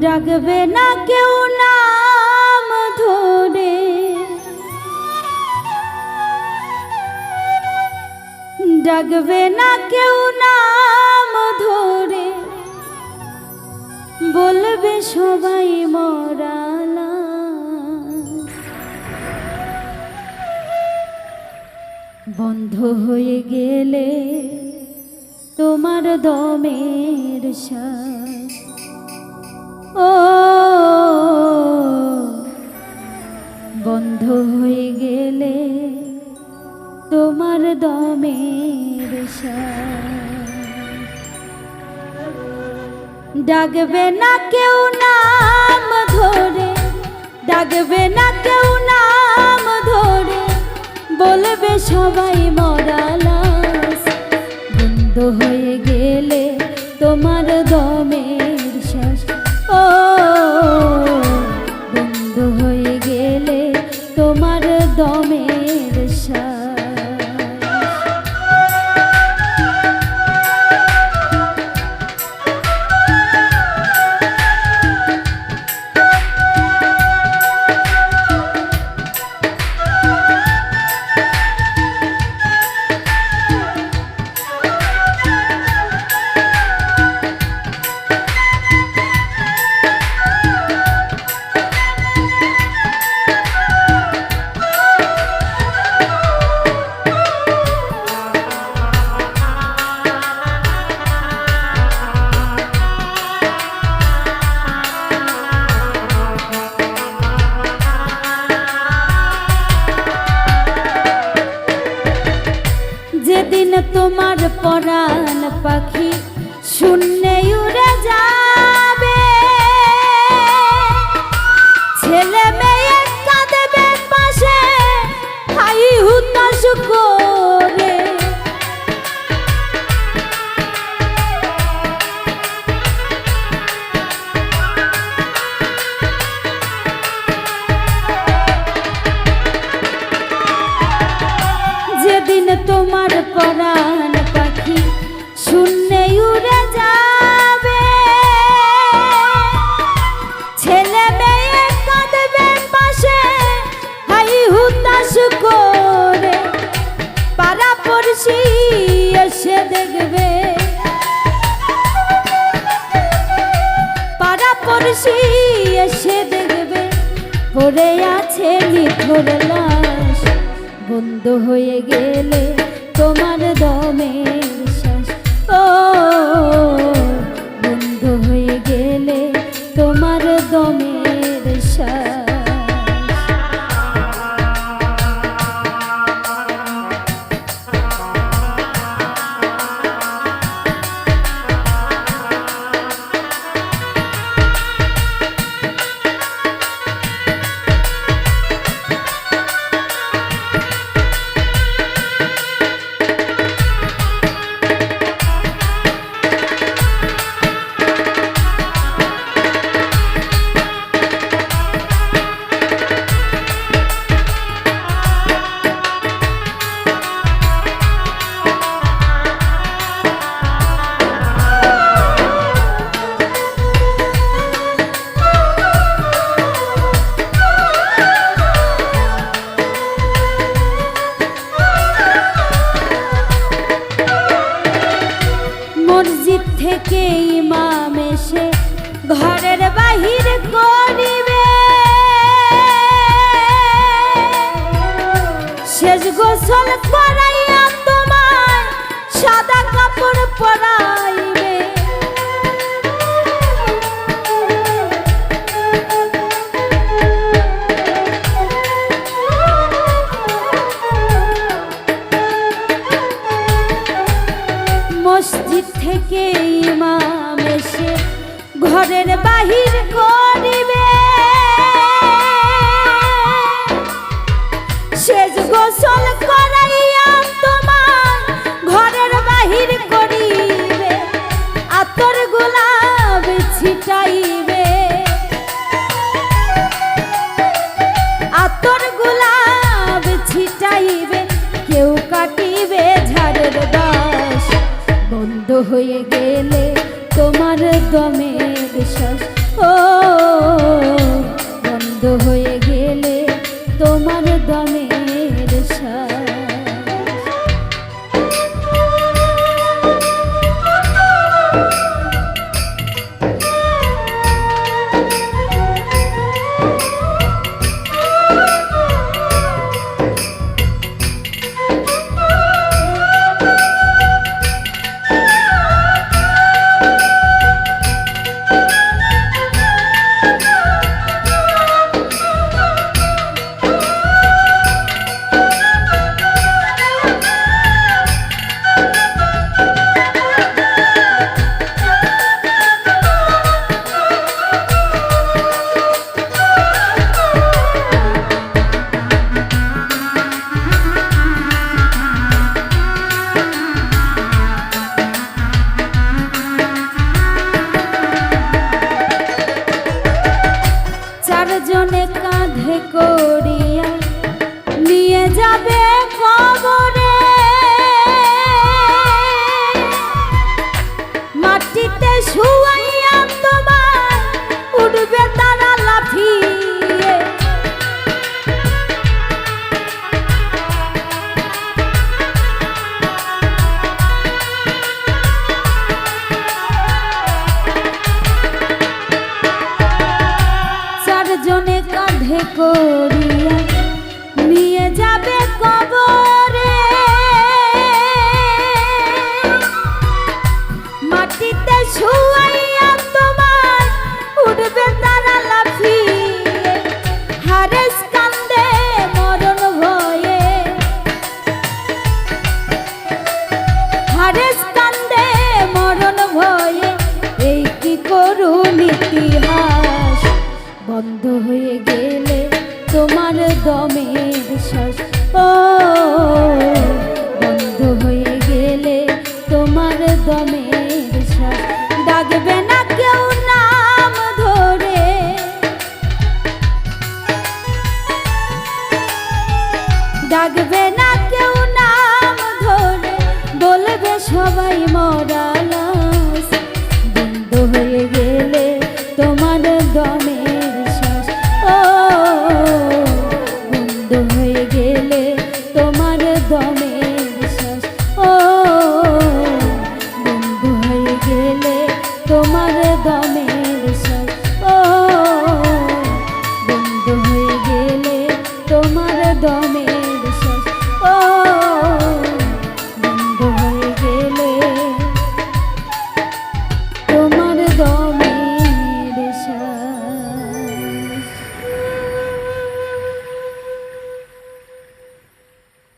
ডাকবে না কেউ নাম ধরে। ডাকবে না কেউ নাম ধরে। বলবে সবাই মরালা বন্ধ হয়ে গেলে তোমার দমের শ্বাস ডাকবে না কেউ নাম ধরে, ডাকবে না কেউ নাম ধরে, বলবে সবাই মরালাস। বন্ধ হয়ে গেলে তোমার দমের পাড়া এসে দেখবে আছে লাশ বন্ধ হয়ে গেলে তোমার দমের শ্বাস ও বন্ধ হয়ে গেলে গোসল করাইয়া তোমার সাদা কাপড় পরাইবে ছিটাইবে কেউ কাটিবে ঝাড়ের বাস। বন্ধ হয়ে গেলে তোমার দমে বিশ্বাস ও, বন্ধ হয়ে গেলে তোমার দমের ডাকবে না কেউ নাম ধরে বলবে সবাই মরা।